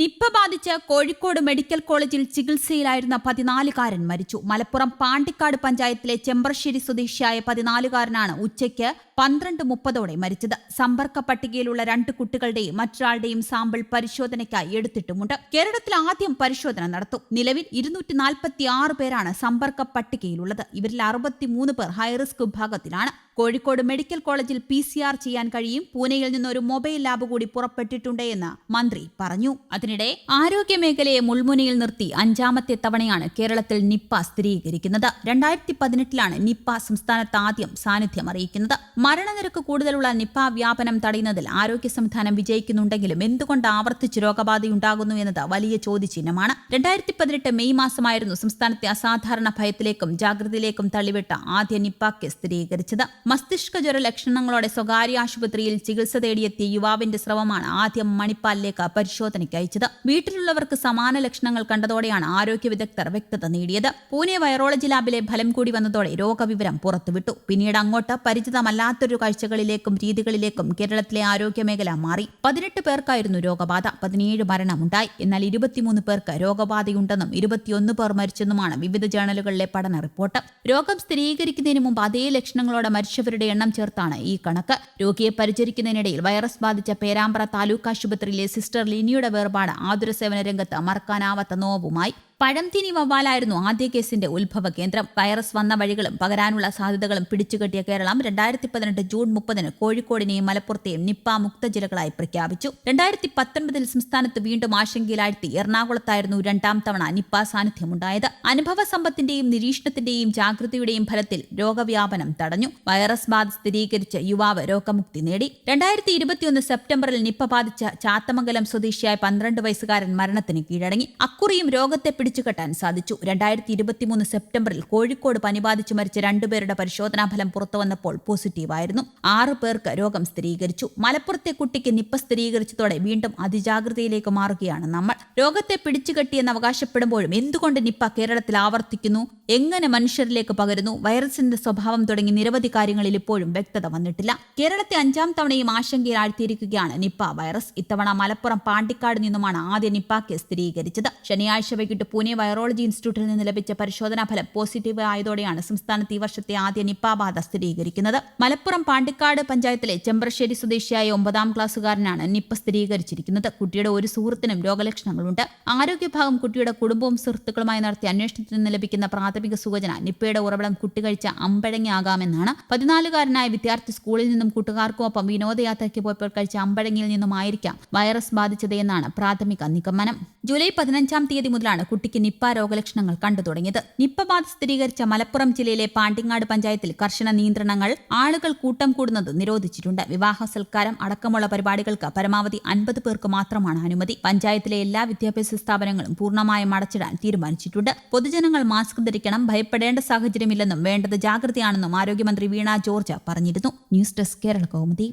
Nipah ബാധിച്ച് Kozhikode medical കോളേജിൽ ചികിത്സയിലായിരുന്ന പതിനാലുകാരൻ മരിച്ചു. മലപ്പുറം പാണ്ടിക്കാട് പഞ്ചായത്തിലെ ചെമ്പ്രശ്ശേരി സ്വദേശിയായ പതിനാലുകാരനാണ് ഉച്ചയ്ക്ക് പന്ത്രണ്ട് മുപ്പതോടെ മരിച്ചത്. സമ്പർക്ക പട്ടികയിലുള്ള രണ്ട് കുട്ടികളുടെയും മറ്റൊരാളുടെയും സാമ്പിൾ പരിശോധനയ്ക്കായി എടുത്തിട്ടുമുണ്ട്. കേരളത്തിൽ ആദ്യം പരിശോധന നടത്തും. നിലവിൽ ഇരുന്നൂറ്റി നാൽപ്പത്തി ആറ് പേരാണ് സമ്പർക്ക പട്ടികയിലുള്ളത്. ഇവരിൽ അറുപത്തിമൂന്ന് പേർ ഹൈറിസ്ക് വിഭാഗത്തിലാണ്. കോഴിക്കോട് മെഡിക്കൽ കോളേജിൽ പി സി ആർ ചെയ്യാൻ കഴിയും. പൂനെയിൽ നിന്നൊരു മൊബൈൽ ലാബ് കൂടി പുറപ്പെട്ടിട്ടുണ്ട് എന്ന് മന്ത്രി പറഞ്ഞു. അതിനിടെ ആരോഗ്യ മേഖലയെ മുൾമുനയിൽ നിർത്തി അഞ്ചാമത്തെ തവണയാണ് കേരളത്തിൽ നിപ്പ സ്ഥിരീകരിക്കുന്നത്. രണ്ടായിരത്തി പതിനെട്ടിലാണ് നിപ്പ സംസ്ഥാനത്ത് ആദ്യം സാന്നിധ്യം അറിയിക്കുന്നത്. മരണനിരക്ക് കൂടുതലുള്ള നിപ്പ വ്യാപനം തടയുന്നതിൽ ആരോഗ്യ സംവിധാനം വിജയിക്കുന്നുണ്ടെങ്കിലും എന്തുകൊണ്ട് ആവർത്തിച്ച് രോഗബാധയുണ്ടാകുന്നു എന്നത് വലിയ ചോദ്യചിഹ്നമാണ്. രണ്ടായിരത്തി പതിനെട്ട് മെയ് മാസമായിരുന്നു സംസ്ഥാനത്തെ അസാധാരണ ഭയത്തിലേക്കും ജാഗ്രതയിലേക്കും തള്ളിവിട്ട ആദ്യ നിപ്പ സ്ഥിരീകരിച്ചത്. മസ്തിഷ്ക ജ്വര ലക്ഷണങ്ങളോടെ സ്വകാര്യ ആശുപത്രിയിൽ ചികിത്സ തേടിയെത്തിയ യുവാവിന്റെ സ്രവമാണ് ആദ്യം മണിപ്പാലിലേക്ക് പരിശോധനയ്ക്ക് അയച്ചത്. വീട്ടിലുള്ളവർക്ക് സമാന ലക്ഷണങ്ങൾ കണ്ടതോടെയാണ് ആരോഗ്യ വിദഗ്ധർ വ്യക്തത നേടിയത്. പൂനെ വൈറോളജി ലാബിലെ ഫലം കൂടി വന്നതോടെ രോഗവിവരം പുറത്തുവിട്ടു. പിന്നീട് അങ്ങോട്ട് പരിചിതമല്ലാത്തൊരു കാഴ്ചകളിലേക്കും രീതികളിലേക്കും കേരളത്തിലെ ആരോഗ്യ മേഖല മാറി. പതിനെട്ട് പേർക്കായിരുന്നു രോഗബാധ. പതിനേഴ് മരണമുണ്ടായി. എന്നാൽ ഇരുപത്തിമൂന്ന് പേർക്ക് രോഗബാധയുണ്ടെന്നും ഇരുപത്തിയൊന്ന് പേർ മരിച്ചെന്നുമാണ് വിവിധ ജേണലുകളിലെ പഠന റിപ്പോർട്ട്. രോഗം സ്ഥിരീകരിക്കുന്നതിന് മുമ്പ് അതേ ലക്ഷണങ്ങളോടെ മരിച്ചവരുടെ എണ്ണം ചേർത്താണ് ഈ കണക്ക്. രോഗിയെ പരിചരിക്കുന്നതിനിടയിൽ വൈറസ് ബാധിച്ച പേരാമ്പ്ര താലൂക്ക് ആശുപത്രിയിലെ സിസ്റ്റർ ലിനിയുടെ വേർപാട് ആതുര സേവന രംഗത്ത് മറക്കാനാവാത്ത നോവുമായി. പഴംതിനി വവ്വാലായിരുന്നു ആദ്യ കേസിന്റെ ഉത്ഭവ കേന്ദ്രം. വൈറസ് വന്ന വഴികളും പകരാനുള്ള സാധ്യതകളും പിടിച്ചുകെട്ടിയ കേരളം രണ്ടായിരത്തി പതിനെട്ട് ജൂൺ മുപ്പതിന് കോഴിക്കോടിനെയും മലപ്പുറത്തെയും നിപ്പ മുക്ത ജില്ലകളായി പ്രഖ്യാപിച്ചു. രണ്ടായിരത്തി പത്തൊൻപതിൽ സംസ്ഥാനത്ത് വീണ്ടും ആശങ്കയിലാഴ്ത്തി എറണാകുളത്തായിരുന്നു രണ്ടാം തവണ നിപ്പ സാന്നിധ്യമുണ്ടായത്. അനുഭവ സമ്പത്തിന്റെയും നിരീക്ഷണത്തിന്റെയും ജാഗ്രതയുടെയും ഫലത്തിൽ രോഗവ്യാപനം തടഞ്ഞു. വൈറസ് ബാധ സ്ഥിരീകരിച്ച് യുവാവ് രോഗമുക്തി നേടി. രണ്ടായിരത്തി ഇരുപത്തിയൊന്ന് സെപ്റ്റംബറിൽ നിപ്പ ബാധിച്ച ചാത്തമംഗലം സ്വദേശിയായ പന്ത്രണ്ട് വയസ്സുകാരൻ മരണത്തിന് കീഴടങ്ങി. അക്കുറിയും രോഗത്തെ പിടിച്ചുകെട്ടാൻ സാധിച്ചു. രണ്ടായിരത്തി ഇരുപത്തിമൂന്ന് സെപ്റ്റംബറിൽ കോഴിക്കോട് പനി ബാധിച്ച് മരിച്ച രണ്ടുപേരുടെ പരിശോധനാ ഫലം പുറത്തുവന്നപ്പോൾ പോസിറ്റീവായിരുന്നു. ആറ് പേർക്ക് രോഗം സ്ഥിരീകരിച്ചു. മലപ്പുറത്തെ കുട്ടിക്ക് നിപ്പ സ്ഥിരീകരിച്ചതോടെ വീണ്ടും അതിജാഗ്രതയിലേക്ക് മാറുകയാണ് നമ്മൾ. രോഗത്തെ പിടിച്ചുകെട്ടിയെന്ന് അവകാശപ്പെടുമ്പോഴും എന്തുകൊണ്ട് നിപ്പ കേരളത്തിൽ ആവർത്തിക്കുന്നു? എങ്ങനെ മനുഷ്യരിലേക്ക് പകരുന്നു? വൈറസിന്റെ സ്വഭാവം തുടങ്ങി നിരവധി കാര്യങ്ങളിൽ ഇപ്പോഴും വ്യക്തത വന്നിട്ടില്ല. കേരളത്തെ അഞ്ചാം തവണയും ആശങ്കയിൽ ആഴ്ത്തിയിരിക്കുകയാണ് നിപ്പ വൈറസ്. ഇത്തവണ മലപ്പുറം പാണ്ടിക്കാട് നിന്നുമാണ് ആദ്യ നിപ്പ കേസ് സ്ഥിരീകരിച്ചത്. ശനിയാഴ്ച വൈകിട്ട് പൂനെ വൈറോളജി ഇൻസ്റ്റിറ്റ്യൂട്ടിൽ നിന്ന് ലഭിച്ച പരിശോധനാ ഫലം പോസിറ്റീവ് ആയതോടെയാണ് സംസ്ഥാനത്ത് ഈ വർഷത്തെ ആദ്യ നിപ്പ ബാധ സ്ഥിരീകരിക്കുന്നത്. മലപ്പുറം പാണ്ടിക്കാട് പഞ്ചായത്തിലെ ചെമ്പ്രശ്ശേരി സ്വദേശിയായ ഒമ്പതാം ക്ലാസ്സുകാരനാണ് നിപ്പ സ്ഥിരീകരിച്ചിരിക്കുന്നത്. കുട്ടിയുടെ ഒരു സുഹൃത്തിനും രോഗലക്ഷണങ്ങളുണ്ട്. ആരോഗ്യഭാഗം കുട്ടിയുടെ കുടുംബവും സുഹൃത്തുക്കളുമായി നടത്തിയ അന്വേഷണത്തിൽ നിന്ന് ലഭിക്കുന്ന പ്രാഥമിക സൂചന നിപ്പയുടെ ഉറവിടം കുട്ടി കഴിച്ച അമ്പഴങ്ങയാകാമെന്നാണ്. പതിനാലുകാരനായ വിദ്യാർത്ഥി സ്കൂളിൽ നിന്നും കൂട്ടുകാർക്കൊപ്പം വിനോദയാത്രയ്ക്ക് പോയപ്പോൾ കഴിച്ച അമ്പഴങ്ങിയിൽ നിന്നുമായിരിക്കാം വൈറസ് ബാധിച്ചത് എന്നാണ് പ്രാഥമിക നിഗമനം. ജൂലൈ പതിനഞ്ചാം തീയതി മുതലാണ് കുട്ടിക്ക് നിപ്പ രോഗലക്ഷണങ്ങൾ കണ്ടു തുടങ്ങിയത്. നിപ്പ ബാധ സ്ഥിരീകരിച്ച മലപ്പുറം ജില്ലയിലെ പാണ്ടിങ്ങാട് പഞ്ചായത്തിൽ കർശന നിയന്ത്രണങ്ങൾ ആളുകൾ കൂട്ടം കൂടുന്നത് നിരോധിച്ചിട്ടുണ്ട്. വിവാഹ സൽക്കാരം അടക്കമുള്ള പരിപാടികൾക്ക് പരമാവധി അൻപത് പേർക്ക് മാത്രമാണ് അനുമതി. പഞ്ചായത്തിലെ എല്ലാ വിദ്യാഭ്യാസ സ്ഥാപനങ്ങളും പൂർണമായും അടച്ചിടാൻ തീരുമാനിച്ചിട്ടുണ്ട്. പൊതുജനങ്ങൾ മാസ്ക് ധരിക്കണം ഭയപ്പെടേണ്ട സാഹചര്യമില്ലെന്നും വേണ്ടത് ജാഗ്രതയാണെന്നും ആരോഗ്യമന്ത്രി വീണ ജോർജ് പറഞ്ഞിരുന്നു. News desk Kerala Kaumudi.